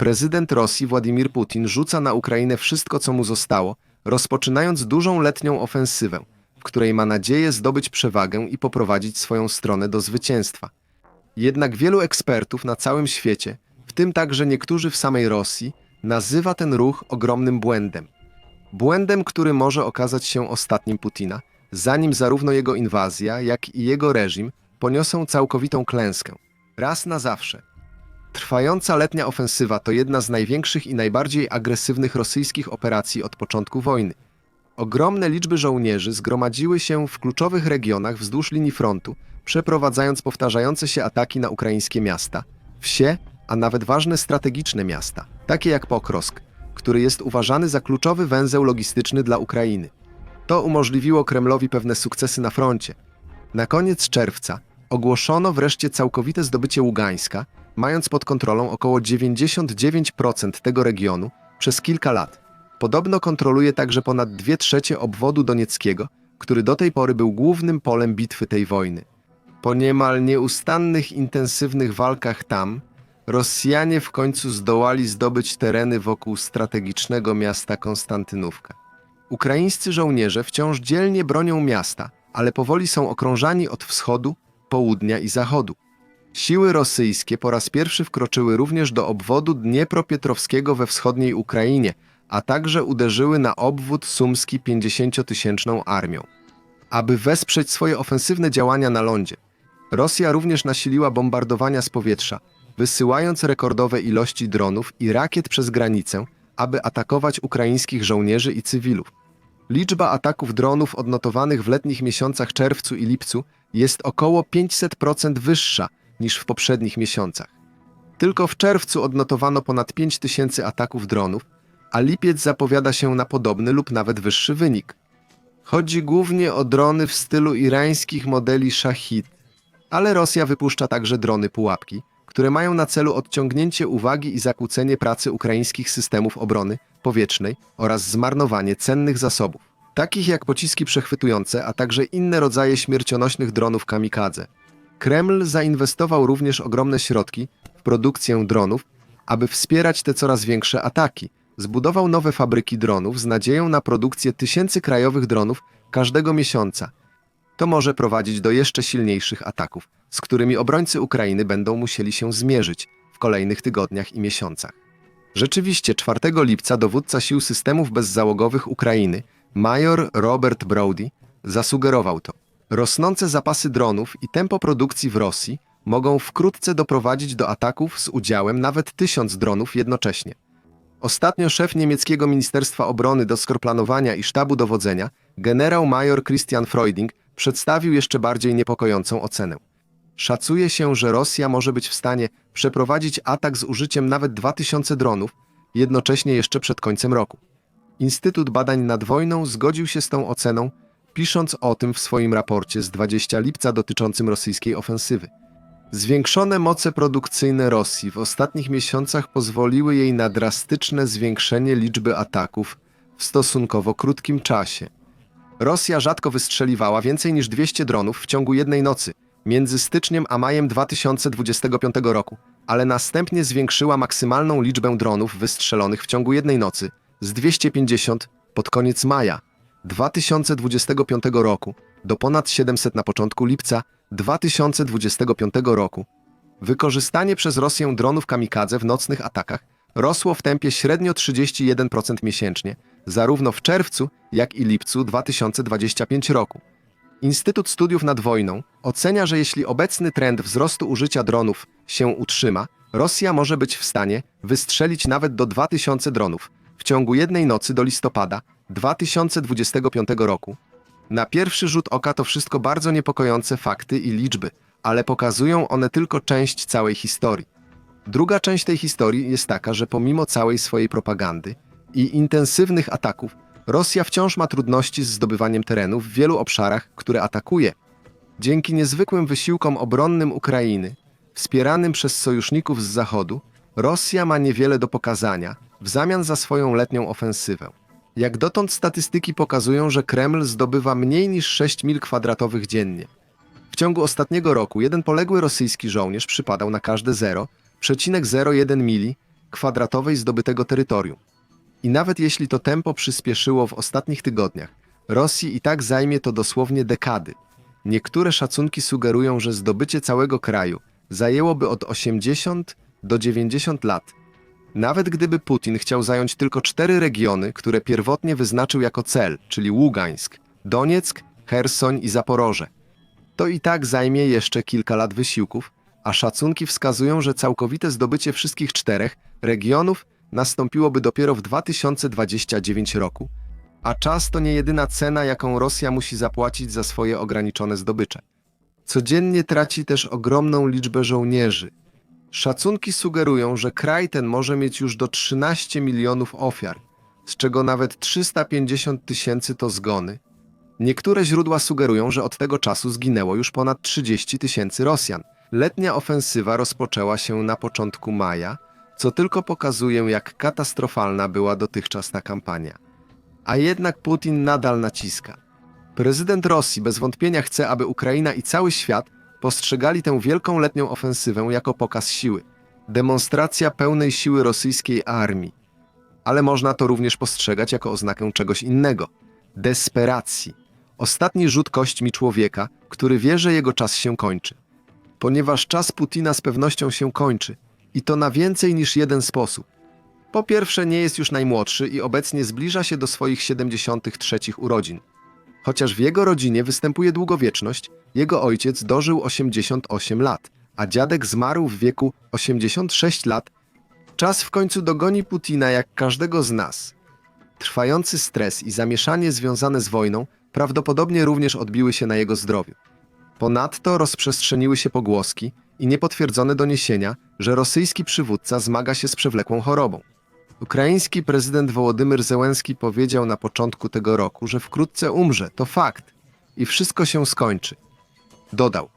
prezydent Rosji Władimir Putin rzuca na Ukrainę wszystko, co mu zostało, rozpoczynając dużą letnią ofensywę, w której ma nadzieję zdobyć przewagę i poprowadzić swoją stronę do zwycięstwa. Jednak wielu ekspertów na całym świecie, w tym także niektórzy w samej Rosji, nazywa ten ruch ogromnym błędem. Błędem, który może okazać się ostatnim Putina, zanim zarówno jego inwazja, jak i jego reżim poniosą całkowitą klęskę. Raz na zawsze. Trwająca letnia ofensywa to jedna z największych i najbardziej agresywnych rosyjskich operacji od początku wojny. Ogromne liczby żołnierzy zgromadziły się w kluczowych regionach wzdłuż linii frontu, przeprowadzając powtarzające się ataki na ukraińskie miasta, wsie, a nawet ważne strategiczne miasta, takie jak Pokrosk, który jest uważany za kluczowy węzeł logistyczny dla Ukrainy. To umożliwiło Kremlowi pewne sukcesy na froncie. Na koniec czerwca ogłoszono wreszcie całkowite zdobycie Ługańska, mając pod kontrolą około 99% tego regionu przez kilka lat. Podobno kontroluje także ponad dwie trzecie obwodu donieckiego, który do tej pory był głównym polem bitwy tej wojny. Po niemal nieustannych, intensywnych walkach tam, Rosjanie w końcu zdołali zdobyć tereny wokół strategicznego miasta Konstantynówka. Ukraińscy żołnierze wciąż dzielnie bronią miasta, ale powoli są okrążani od wschodu, południa i zachodu. Siły rosyjskie po raz pierwszy wkroczyły również do obwodu Dniepropietrowskiego we wschodniej Ukrainie, a także uderzyły na obwód sumski 50-tysięczną armią. Aby wesprzeć swoje ofensywne działania na lądzie, Rosja również nasiliła bombardowania z powietrza, wysyłając rekordowe ilości dronów i rakiet przez granicę, aby atakować ukraińskich żołnierzy i cywilów. Liczba ataków dronów odnotowanych w letnich miesiącach czerwcu i lipcu jest około 500% wyższa niż w poprzednich miesiącach. Tylko w czerwcu odnotowano ponad 5000 ataków dronów, a lipiec zapowiada się na podobny lub nawet wyższy wynik. Chodzi głównie o drony w stylu irańskich modeli Shahid, ale Rosja wypuszcza także drony pułapki, które mają na celu odciągnięcie uwagi i zakłócenie pracy ukraińskich systemów obrony powietrznej oraz zmarnowanie cennych zasobów, takich jak pociski przechwytujące, a także inne rodzaje śmiercionośnych dronów kamikadze. Kreml zainwestował również ogromne środki w produkcję dronów, aby wspierać te coraz większe ataki. Zbudował nowe fabryki dronów z nadzieją na produkcję tysięcy krajowych dronów każdego miesiąca. To może prowadzić do jeszcze silniejszych ataków, z którymi obrońcy Ukrainy będą musieli się zmierzyć w kolejnych tygodniach i miesiącach. Rzeczywiście 4 lipca dowódca sił systemów bezzałogowych Ukrainy, major Robert Brody, zasugerował to. Rosnące zapasy dronów i tempo produkcji w Rosji mogą wkrótce doprowadzić do ataków z udziałem nawet tysiąc dronów jednocześnie. Ostatnio szef niemieckiego Ministerstwa Obrony do planowania i sztabu dowodzenia, generał major Christian Freuding, przedstawił jeszcze bardziej niepokojącą ocenę. Szacuje się, że Rosja może być w stanie przeprowadzić atak z użyciem nawet 2000 dronów, jednocześnie jeszcze przed końcem roku. Instytut Badań nad Wojną zgodził się z tą oceną, pisząc o tym w swoim raporcie z 20 lipca dotyczącym rosyjskiej ofensywy. Zwiększone moce produkcyjne Rosji w ostatnich miesiącach pozwoliły jej na drastyczne zwiększenie liczby ataków w stosunkowo krótkim czasie. Rosja rzadko wystrzeliwała więcej niż 200 dronów w ciągu jednej nocy, między styczniem a majem 2025 roku, ale następnie zwiększyła maksymalną liczbę dronów wystrzelonych w ciągu jednej nocy z 250 pod koniec maja 2025 roku do ponad 700 na początku lipca 2025 roku. Wykorzystanie przez Rosję dronów kamikadze w nocnych atakach rosło w tempie średnio 31% miesięcznie, zarówno w czerwcu, jak i lipcu 2025 roku. Instytut Studiów nad Wojną ocenia, że jeśli obecny trend wzrostu użycia dronów się utrzyma, Rosja może być w stanie wystrzelić nawet do 2000 dronów w ciągu jednej nocy do listopada 2025 roku. Na pierwszy rzut oka to wszystko bardzo niepokojące fakty i liczby, ale pokazują one tylko część całej historii. Druga część tej historii jest taka, że pomimo całej swojej propagandy i intensywnych ataków, Rosja wciąż ma trudności z zdobywaniem terenów w wielu obszarach, które atakuje. Dzięki niezwykłym wysiłkom obronnym Ukrainy, wspieranym przez sojuszników z Zachodu, Rosja ma niewiele do pokazania w zamian za swoją letnią ofensywę. Jak dotąd statystyki pokazują, że Kreml zdobywa mniej niż 6 mil kwadratowych dziennie. W ciągu ostatniego roku jeden poległy rosyjski żołnierz przypadał na każde 0,01 mili kwadratowej zdobytego terytorium. I nawet jeśli to tempo przyspieszyło w ostatnich tygodniach, Rosji i tak zajmie to dosłownie dekady. Niektóre szacunki sugerują, że zdobycie całego kraju zajęłoby od 80 do 90 lat. Nawet gdyby Putin chciał zająć tylko cztery regiony, które pierwotnie wyznaczył jako cel, czyli Ługańsk, Donieck, Hersoń i Zaporoże, to i tak zajmie jeszcze kilka lat wysiłków, a szacunki wskazują, że całkowite zdobycie wszystkich czterech regionów nastąpiłoby dopiero w 2029 roku, a czas to nie jedyna cena, jaką Rosja musi zapłacić za swoje ograniczone zdobycze. Codziennie traci też ogromną liczbę żołnierzy. Szacunki sugerują, że kraj ten może mieć już do 13 milionów ofiar, z czego nawet 350 tysięcy to zgony. Niektóre źródła sugerują, że od tego czasu zginęło już ponad 30 tysięcy Rosjan. Letnia ofensywa rozpoczęła się na początku maja, co tylko pokazuje, jak katastrofalna była dotychczas ta kampania. A jednak Putin nadal naciska. Prezydent Rosji bez wątpienia chce, aby Ukraina i cały świat postrzegali tę wielką letnią ofensywę jako pokaz siły. Demonstracja pełnej siły rosyjskiej armii. Ale można to również postrzegać jako oznakę czegoś innego desperacji. Ostatni rzut kośćmi człowieka, który wie, że jego czas się kończy. Ponieważ czas Putina z pewnością się kończy i to na więcej niż jeden sposób. Po pierwsze, nie jest już najmłodszy i obecnie zbliża się do swoich 73 urodzin. Chociaż w jego rodzinie występuje długowieczność, jego ojciec dożył 88 lat, a dziadek zmarł w wieku 86 lat. Czas w końcu dogoni Putina jak każdego z nas. Trwający stres i zamieszanie związane z wojną prawdopodobnie również odbiły się na jego zdrowiu. Ponadto rozprzestrzeniły się pogłoski i niepotwierdzone doniesienia, że rosyjski przywódca zmaga się z przewlekłą chorobą. Ukraiński prezydent Wołodymyr Zełenski powiedział na początku tego roku, że wkrótce umrze, to fakt i wszystko się skończy. Dodał: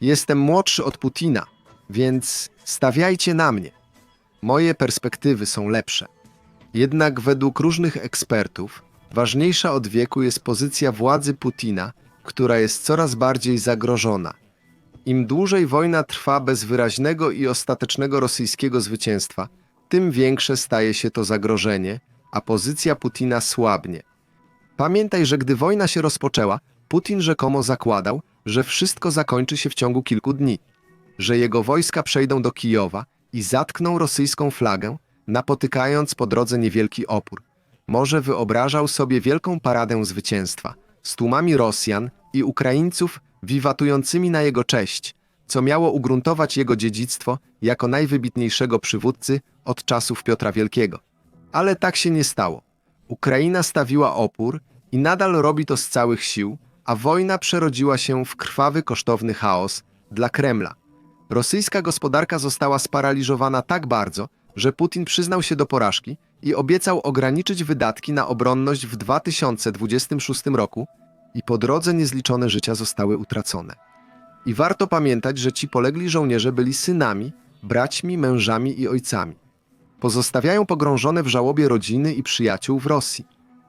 Jestem młodszy od Putina, więc stawiajcie na mnie. Moje perspektywy są lepsze. Jednak według różnych ekspertów ważniejsza od wieku jest pozycja władzy Putina, która jest coraz bardziej zagrożona. Im dłużej wojna trwa bez wyraźnego i ostatecznego rosyjskiego zwycięstwa, tym większe staje się to zagrożenie, a pozycja Putina słabnie. Pamiętaj, że gdy wojna się rozpoczęła, Putin rzekomo zakładał, że wszystko zakończy się w ciągu kilku dni, że jego wojska przejdą do Kijowa i zatkną rosyjską flagę, napotykając po drodze niewielki opór. Może wyobrażał sobie wielką paradę zwycięstwa z tłumami Rosjan i Ukraińców wiwatującymi na jego cześć, co miało ugruntować jego dziedzictwo jako najwybitniejszego przywódcy od czasów Piotra Wielkiego. Ale tak się nie stało. Ukraina stawiła opór i nadal robi to z całych sił, a wojna przerodziła się w krwawy, kosztowny chaos dla Kremla. Rosyjska gospodarka została sparaliżowana tak bardzo, że Putin przyznał się do porażki i obiecał ograniczyć wydatki na obronność w 2026 roku i po drodze niezliczone życia zostały utracone. I warto pamiętać, że ci polegli żołnierze byli synami, braćmi, mężami i ojcami. Pozostawiają pogrążone w żałobie rodziny i przyjaciół w Rosji.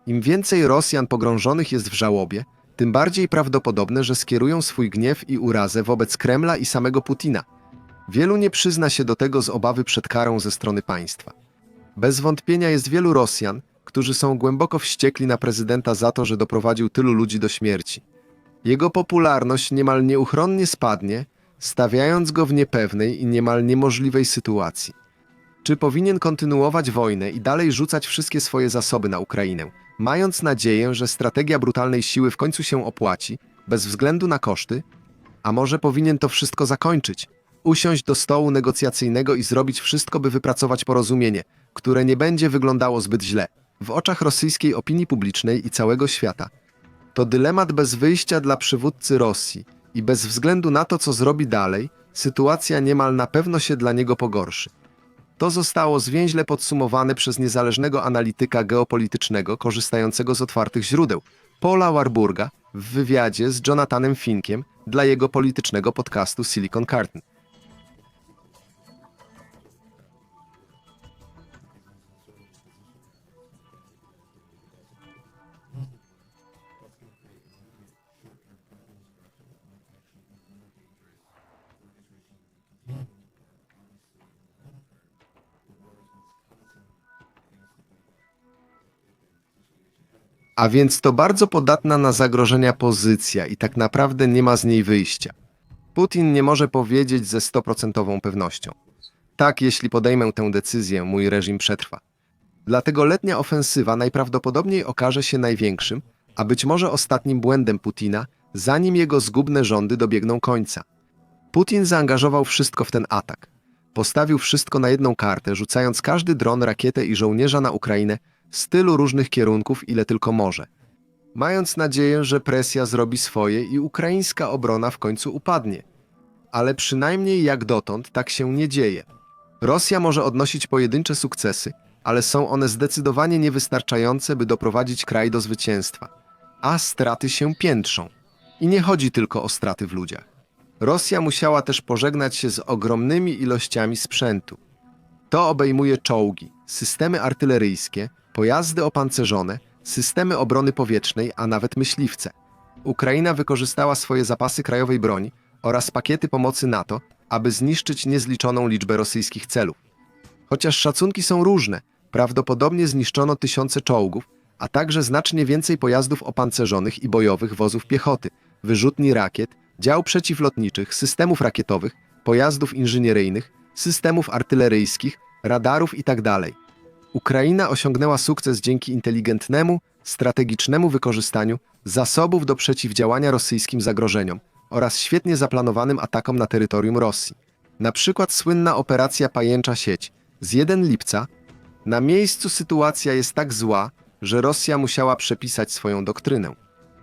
Im więcej Rosjan pogrążonych jest w żałobie, tym bardziej prawdopodobne, że skierują swój gniew i urazę wobec Kremla i samego Putina. Wielu nie przyzna się do tego z obawy przed karą ze strony państwa. Bez wątpienia jest wielu Rosjan, którzy są głęboko wściekli na prezydenta za to, że doprowadził tylu ludzi do śmierci. Jego popularność niemal nieuchronnie spadnie, stawiając go w niepewnej i niemal niemożliwej sytuacji. Czy powinien kontynuować wojnę i dalej rzucać wszystkie swoje zasoby na Ukrainę, mając nadzieję, że strategia brutalnej siły w końcu się opłaci, bez względu na koszty? A może powinien to wszystko zakończyć, usiąść do stołu negocjacyjnego i zrobić wszystko, by wypracować porozumienie, które nie będzie wyglądało zbyt źle w oczach rosyjskiej opinii publicznej i całego świata. To dylemat bez wyjścia dla przywódcy Rosji i bez względu na to, co zrobi dalej, sytuacja niemal na pewno się dla niego pogorszy. To zostało zwięźle podsumowane przez niezależnego analityka geopolitycznego korzystającego z otwartych źródeł, Paula Warburga, w wywiadzie z Jonathanem Finkiem dla jego politycznego podcastu Silicon Carton. A więc to bardzo podatna na zagrożenia pozycja i tak naprawdę nie ma z niej wyjścia. Putin nie może powiedzieć ze stoprocentową pewnością. Tak, jeśli podejmę tę decyzję, mój reżim przetrwa. Dlatego letnia ofensywa najprawdopodobniej okaże się największym, a być może ostatnim błędem Putina, zanim jego zgubne rządy dobiegną końca. Putin zaangażował wszystko w ten atak. Postawił wszystko na jedną kartę, rzucając każdy dron, rakietę i żołnierza na Ukrainę z tylu różnych kierunków, ile tylko może. Mając nadzieję, że presja zrobi swoje i ukraińska obrona w końcu upadnie. Ale przynajmniej jak dotąd tak się nie dzieje. Rosja może odnosić pojedyncze sukcesy, ale są one zdecydowanie niewystarczające, by doprowadzić kraj do zwycięstwa. A straty się piętrzą. I nie chodzi tylko o straty w ludziach. Rosja musiała też pożegnać się z ogromnymi ilościami sprzętu. To obejmuje czołgi, systemy artyleryjskie, pojazdy opancerzone, systemy obrony powietrznej, a nawet myśliwce. Ukraina wykorzystała swoje zapasy krajowej broni oraz pakiety pomocy NATO, aby zniszczyć niezliczoną liczbę rosyjskich celów. Chociaż szacunki są różne, prawdopodobnie zniszczono tysiące czołgów, a także znacznie więcej pojazdów opancerzonych i bojowych wozów piechoty, wyrzutni rakiet, dział przeciwlotniczych, systemów rakietowych, pojazdów inżynieryjnych, systemów artyleryjskich, radarów itd. Ukraina osiągnęła sukces dzięki inteligentnemu, strategicznemu wykorzystaniu zasobów do przeciwdziałania rosyjskim zagrożeniom oraz świetnie zaplanowanym atakom na terytorium Rosji. Na przykład słynna operacja Pajęcza Sieć z 1 lipca. Na miejscu sytuacja jest tak zła, że Rosja musiała przepisać swoją doktrynę.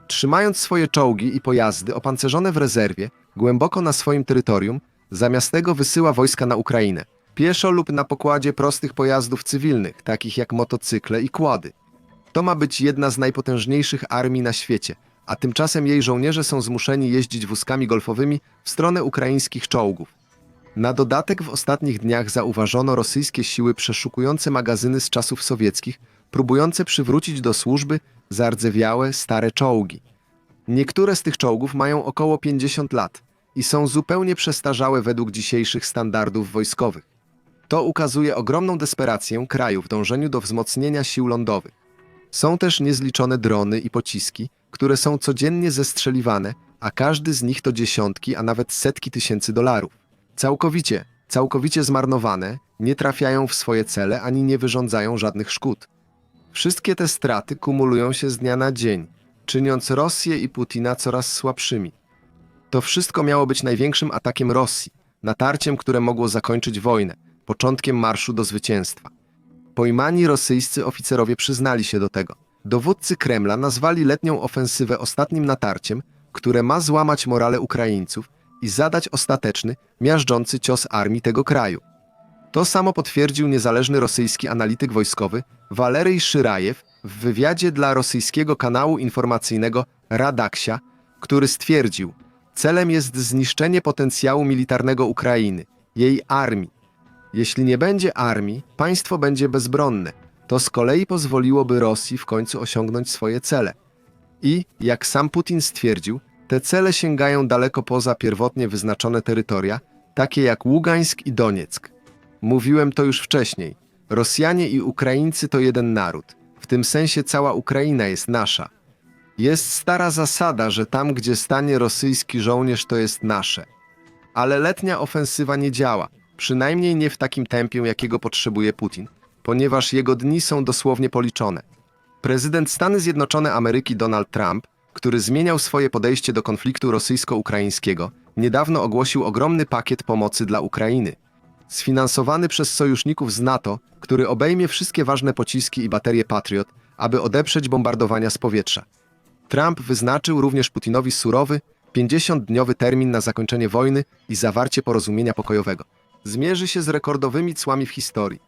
Trzymając swoje czołgi i pojazdy opancerzone w rezerwie, głęboko na swoim terytorium, zamiast tego wysyła wojska na Ukrainę. Pieszo lub na pokładzie prostych pojazdów cywilnych, takich jak motocykle i kłady. To ma być jedna z najpotężniejszych armii na świecie, a tymczasem jej żołnierze są zmuszeni jeździć wózkami golfowymi w stronę ukraińskich czołgów. Na dodatek w ostatnich dniach zauważono rosyjskie siły przeszukujące magazyny z czasów sowieckich, próbujące przywrócić do służby zardzewiałe, stare czołgi. Niektóre z tych czołgów mają około 50 lat i są zupełnie przestarzałe według dzisiejszych standardów wojskowych. To ukazuje ogromną desperację kraju w dążeniu do wzmocnienia sił lądowych. Są też niezliczone drony i pociski, które są codziennie zestrzeliwane, a każdy z nich to dziesiątki, a nawet setki tysięcy dolarów. Całkowicie, całkowicie zmarnowane, nie trafiają w swoje cele ani nie wyrządzają żadnych szkód. Wszystkie te straty kumulują się z dnia na dzień, czyniąc Rosję i Putina coraz słabszymi. To wszystko miało być największym atakiem Rosji, natarciem, które mogło zakończyć wojnę, początkiem marszu do zwycięstwa. Pojmani rosyjscy oficerowie przyznali się do tego. Dowódcy Kremla nazwali letnią ofensywę ostatnim natarciem, które ma złamać morale Ukraińców i zadać ostateczny, miażdżący cios armii tego kraju. To samo potwierdził niezależny rosyjski analityk wojskowy Waleryj Szyrajew w wywiadzie dla rosyjskiego kanału informacyjnego Radaksia, który stwierdził, celem jest zniszczenie potencjału militarnego Ukrainy, jej armii. Jeśli nie będzie armii, państwo będzie bezbronne. To z kolei pozwoliłoby Rosji w końcu osiągnąć swoje cele. I, jak sam Putin stwierdził, te cele sięgają daleko poza pierwotnie wyznaczone terytoria, takie jak Ługańsk i Donieck. Mówiłem to już wcześniej. Rosjanie i Ukraińcy to jeden naród. W tym sensie cała Ukraina jest nasza. Jest stara zasada, że tam, gdzie stanie rosyjski żołnierz, to jest nasze. Ale letnia ofensywa nie działa, przynajmniej nie w takim tempie, jakiego potrzebuje Putin, ponieważ jego dni są dosłownie policzone. Prezydent Stany Zjednoczone Ameryki Donald Trump, który zmieniał swoje podejście do konfliktu rosyjsko-ukraińskiego, niedawno ogłosił ogromny pakiet pomocy dla Ukrainy. Sfinansowany przez sojuszników z NATO, który obejmie wszystkie ważne pociski i baterie Patriot, aby odeprzeć bombardowania z powietrza. Trump wyznaczył również Putinowi surowy, 50-dniowy termin na zakończenie wojny i zawarcie porozumienia pokojowego. Zmierzy się z rekordowymi cłami w historii.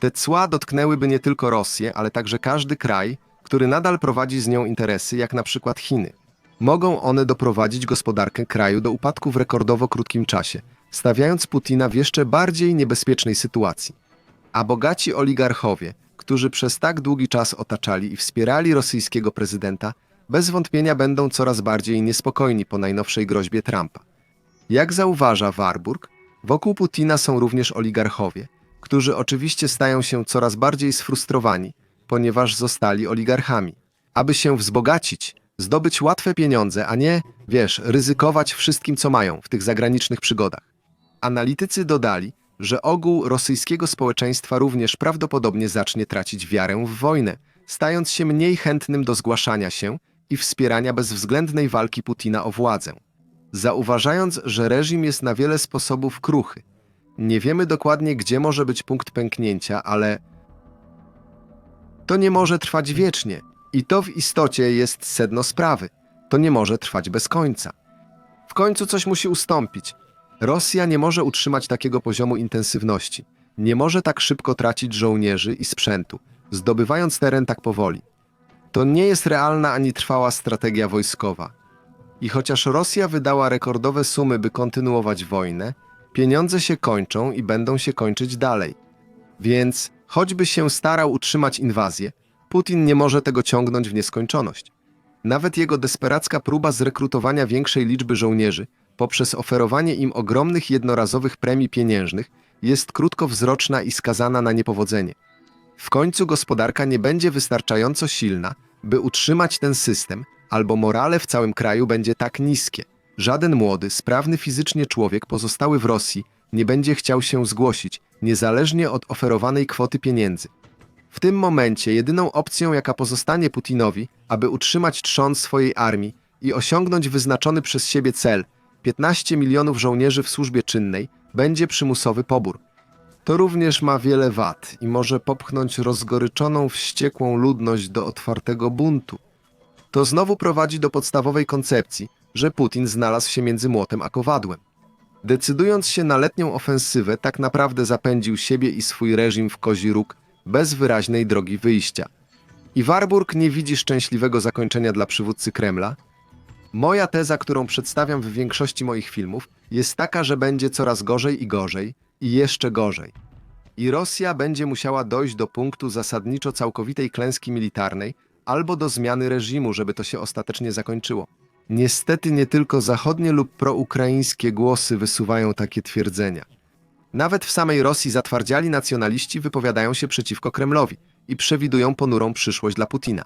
Te cła dotknęłyby nie tylko Rosję, ale także każdy kraj, który nadal prowadzi z nią interesy, jak na przykład Chiny. Mogą one doprowadzić gospodarkę kraju do upadku w rekordowo krótkim czasie, stawiając Putina w jeszcze bardziej niebezpiecznej sytuacji. A bogaci oligarchowie, którzy przez tak długi czas otaczali i wspierali rosyjskiego prezydenta, bez wątpienia będą coraz bardziej niespokojni po najnowszej groźbie Trumpa. Jak zauważa Warburg, wokół Putina są również oligarchowie, którzy oczywiście stają się coraz bardziej sfrustrowani, ponieważ zostali oligarchami. aby się wzbogacić, zdobyć łatwe pieniądze, a nie, wiesz, ryzykować wszystkim, co mają w tych zagranicznych przygodach. Analitycy dodali, że ogół rosyjskiego społeczeństwa również prawdopodobnie zacznie tracić wiarę w wojnę, stając się mniej chętnym do zgłaszania się i wspierania bezwzględnej walki Putina o władzę. Zauważając, że reżim jest na wiele sposobów kruchy. Nie wiemy dokładnie, gdzie może być punkt pęknięcia, ale to nie może trwać wiecznie. I to w istocie jest sedno sprawy. To nie może trwać bez końca. W końcu coś musi ustąpić. Rosja nie może utrzymać takiego poziomu intensywności. Nie może tak szybko tracić żołnierzy i sprzętu, zdobywając teren tak powoli. To nie jest realna ani trwała strategia wojskowa. I chociaż Rosja wydała rekordowe sumy, by kontynuować wojnę, pieniądze się kończą i będą się kończyć dalej. Więc, choćby się starał utrzymać inwazję, Putin nie może tego ciągnąć w nieskończoność. Nawet jego desperacka próba zrekrutowania większej liczby żołnierzy poprzez oferowanie im ogromnych jednorazowych premii pieniężnych jest krótkowzroczna i skazana na niepowodzenie. W końcu gospodarka nie będzie wystarczająco silna, by utrzymać ten system, albo morale w całym kraju będzie tak niskie. Żaden młody, sprawny fizycznie człowiek pozostały w Rosji nie będzie chciał się zgłosić, niezależnie od oferowanej kwoty pieniędzy. W tym momencie jedyną opcją, jaka pozostanie Putinowi, aby utrzymać trzon swojej armii i osiągnąć wyznaczony przez siebie cel 15 milionów żołnierzy w służbie czynnej, będzie przymusowy pobór. To również ma wiele wad i może popchnąć rozgoryczoną, wściekłą ludność do otwartego buntu. To znowu prowadzi do podstawowej koncepcji, że Putin znalazł się między młotem a kowadłem. Decydując się na letnią ofensywę, tak naprawdę zapędził siebie i swój reżim w kozi róg bez wyraźnej drogi wyjścia. I Warburg nie widzi szczęśliwego zakończenia dla przywódcy Kremla. Moja teza, którą przedstawiam w większości moich filmów, jest taka, że będzie coraz gorzej i gorzej i jeszcze gorzej. I Rosja będzie musiała dojść do punktu zasadniczo całkowitej klęski militarnej albo do zmiany reżimu, żeby to się ostatecznie zakończyło. Niestety nie tylko zachodnie lub proukraińskie głosy wysuwają takie twierdzenia. Nawet w samej Rosji zatwardziali nacjonaliści wypowiadają się przeciwko Kremlowi i przewidują ponurą przyszłość dla Putina.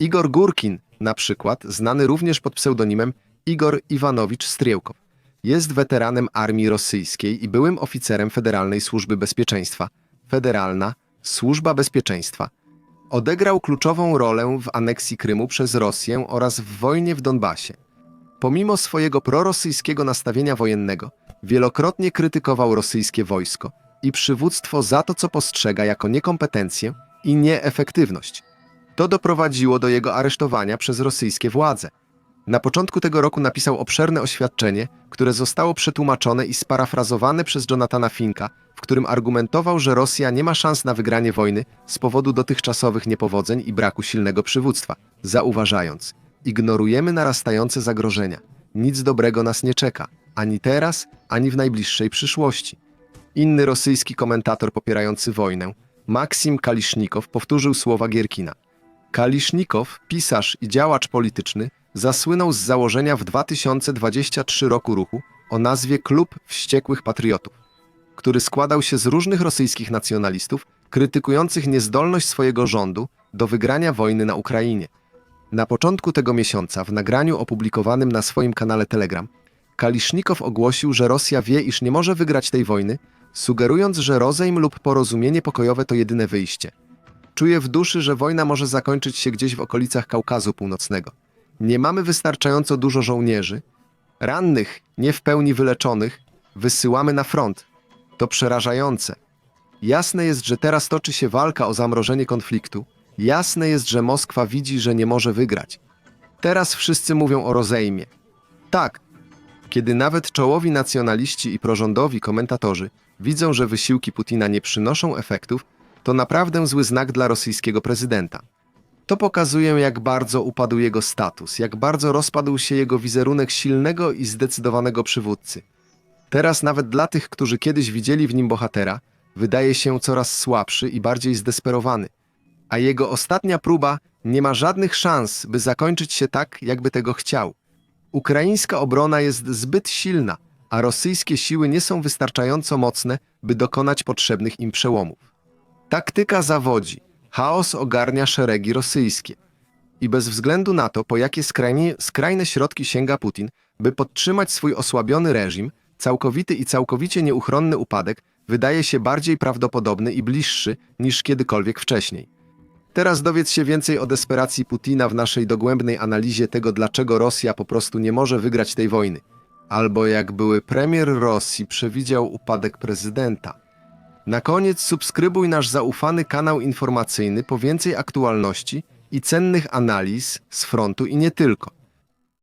Igor Górkin, na przykład, znany również pod pseudonimem Igor Iwanowicz Striełkow, jest weteranem armii rosyjskiej i byłym oficerem Federalnej Służby Bezpieczeństwa. Federalna Służba Bezpieczeństwa. Odegrał kluczową rolę w aneksji Krymu przez Rosję oraz w wojnie w Donbasie. Pomimo swojego prorosyjskiego nastawienia wojennego, wielokrotnie krytykował rosyjskie wojsko i przywództwo za to, co postrzega jako niekompetencję i nieefektywność. To doprowadziło do jego aresztowania przez rosyjskie władze. Na początku tego roku napisał obszerne oświadczenie, które zostało przetłumaczone i sparafrazowane przez Jonathana Finka, w którym argumentował, że Rosja nie ma szans na wygranie wojny z powodu dotychczasowych niepowodzeń i braku silnego przywództwa, zauważając: Ignorujemy narastające zagrożenia. Nic dobrego nas nie czeka, ani teraz, ani w najbliższej przyszłości. Inny rosyjski komentator popierający wojnę, Maksim Kalisznikow, powtórzył słowa Gierkina. Kalisznikow, pisarz i działacz polityczny, zasłynął z założenia w 2023 roku ruchu o nazwie Klub Wściekłych Patriotów, który składał się z różnych rosyjskich nacjonalistów krytykujących niezdolność swojego rządu do wygrania wojny na Ukrainie. Na początku tego miesiąca, w nagraniu opublikowanym na swoim kanale Telegram, Kalisznikow ogłosił, że Rosja wie, iż nie może wygrać tej wojny, sugerując, że rozejm lub porozumienie pokojowe to jedyne wyjście. Czuję w duszy, że wojna może zakończyć się gdzieś w okolicach Kaukazu Północnego. Nie mamy wystarczająco dużo żołnierzy. Rannych, nie w pełni wyleczonych, wysyłamy na front. To przerażające. Jasne jest, że teraz toczy się walka o zamrożenie konfliktu. Jasne jest, że Moskwa widzi, że nie może wygrać. Teraz wszyscy mówią o rozejmie. Tak, kiedy nawet czołowi nacjonaliści i prorządowi komentatorzy widzą, że wysiłki Putina nie przynoszą efektów, to naprawdę zły znak dla rosyjskiego prezydenta. To pokazuje, jak bardzo upadł jego status, jak bardzo rozpadł się jego wizerunek silnego i zdecydowanego przywódcy. Teraz nawet dla tych, którzy kiedyś widzieli w nim bohatera, wydaje się coraz słabszy i bardziej zdesperowany. A jego ostatnia próba nie ma żadnych szans, by zakończyć się tak, jakby tego chciał. Ukraińska obrona jest zbyt silna, a rosyjskie siły nie są wystarczająco mocne, by dokonać potrzebnych im przełomów. Taktyka zawodzi, chaos ogarnia szeregi rosyjskie. I bez względu na to, po jakie skrajnie, skrajne środki sięga Putin, by podtrzymać swój osłabiony reżim, całkowity i całkowicie nieuchronny upadek wydaje się bardziej prawdopodobny i bliższy niż kiedykolwiek wcześniej. Teraz dowiedz się więcej o desperacji Putina w naszej dogłębnej analizie tego, dlaczego Rosja po prostu nie może wygrać tej wojny. Albo jak były premier Rosji przewidział upadek prezydenta. Na koniec subskrybuj nasz zaufany kanał informacyjny po więcej aktualności i cennych analiz z frontu i nie tylko.